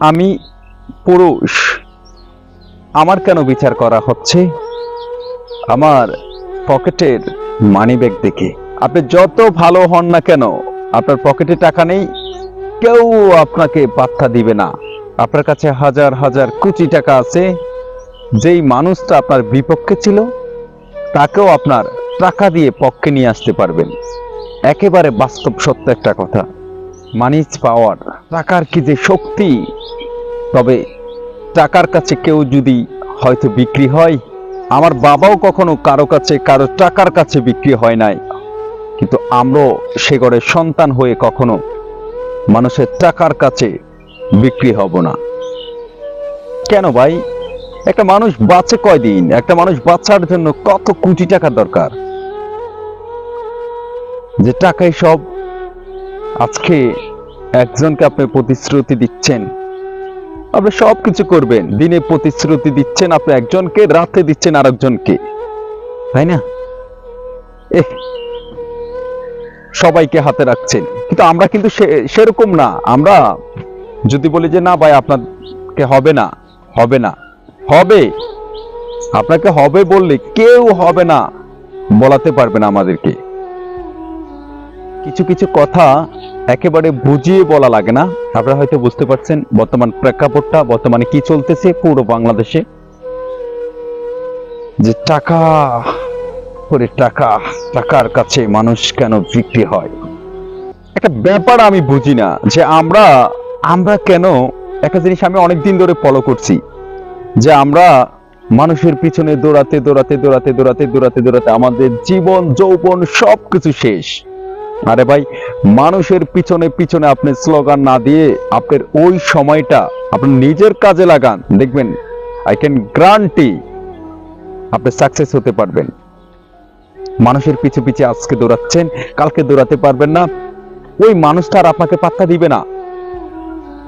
আমি পুরুষ। আমার কেন বিচার করা হচ্ছে? আমার পকেটের মানিব্যাগ দেখে। আপনি যত ভালো হন না কেন, আপনার পকেটে টাকা নেই, কেউ আপনাকে পাত্তা দিবে না। আপনার কাছে হাজার হাজার কোটি টাকা আছে। যেই মানুষটা আপনার বিপক্ষে ছিল, তাকেও আপনার টাকা দিয়ে পক্ষে নিয়ে আসতে পারবেন। একেবারে বাস্তব সত্য একটা কথা। মানিজ পাওয়ার, টাকার কি যে শক্তি তবে টাকার কাছে কেউ যদি হয়তো বিক্রি হয়, আমার বাবাও কখনো কারও কাছে, কারও টাকার কাছে বিক্রি হয় নাই। কিন্তু আমরাও সে ঘরের সন্তান হয়ে কখনো মানুষের টাকার কাছে বিক্রি হব না। কেন ভাই? একটা মানুষ বাঁচে কয়দিন? একটা মানুষ বাঁচার জন্য কত কোটি টাকা দরকার? যে টাকাই সব, আজকে একজনকে আপনি প্রতিশ্রুতি দিচ্ছেন আপনি সব কিছু করবেন। দিনে প্রতিশ্রুতি দিচ্ছেন আপনি একজনকে, রাতে দিচ্ছেন আরেকজনকে। তাই না? সবাইকে হাতে রাখছেন। কিন্তু আমরা কিন্তু সেরকম না। আমরা যদি বলি যে, না ভাই, আপনাকে হবে না হবে না। হবে। আপনাকে হবে বললে কেউ হবে না। বলাতে পারবে না আমাদেরকে। কিছু কিছু কথা একেবারে বুঝিয়ে বলা লাগে না। আপনারা হয়তো বুঝতে পারছেন বর্তমান প্রেক্ষাপটটা, বর্তমানে কি চলতেছে পুরো বাংলাদেশে। যে টাকা করে টাকা, টাকার কাছে মানুষ কেন বিক্রি হয়? একটা ব্যাপার আমি বুঝি না, যে আমরা আমরা কেন, একটা জিনিস আমি অনেক দিন ধরে ফলো করছি, যে আমরা মানুষের পিছনে দৌড়াতে দৌড়াতে দৌড়াতে দৌড়াতে দৌড়াতে দৌড়াতে আমাদের জীবন, যৌবন সবকিছু শেষ। আরে ভাই, মানুষের পিছনে পিছনে আপনি স্লোগান না দিয়ে আপনার ওই সময়টা আপনি নিজের কাজে লাগান। দেখবেন আই ক্যান গ্রান্টি আপনি সাকসেস হতে পারবেন। মানুষের পিছু পিছে আজকে দৌড়াচ্ছেন, কালকে দৌড়াতে পারবেন না। ওই মানুষটা আর আপনাকে পাত্তা দিবে না।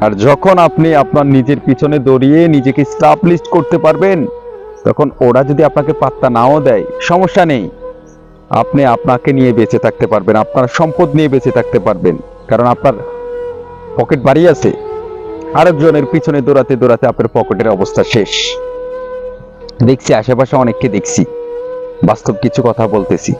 আর যখন আপনি আপনার নিজের পিছনে দৌড়িয়ে নিজেকে স্টাবলিশ করতে পারবেন, তখন ওরা যদি আপনাকে পাত্তা নাও দেয়, সমস্যা নেই। আপনি আপনাকে নিয়ে বেঁচে থাকতে পারবেন, আপনার সম্পদ নিয়ে বেঁচে থাকতে পারবেন, কারণ আপনার পকেট বাড়ি আছে। আরেকজনের পিছনে দৌড়াতে দৌড়াতে আপনার পকেটের অবস্থা শেষ। দেখছি, আশেপাশে অনেককে দেখছি। বাস্তব কিছু কথা বলতেছি।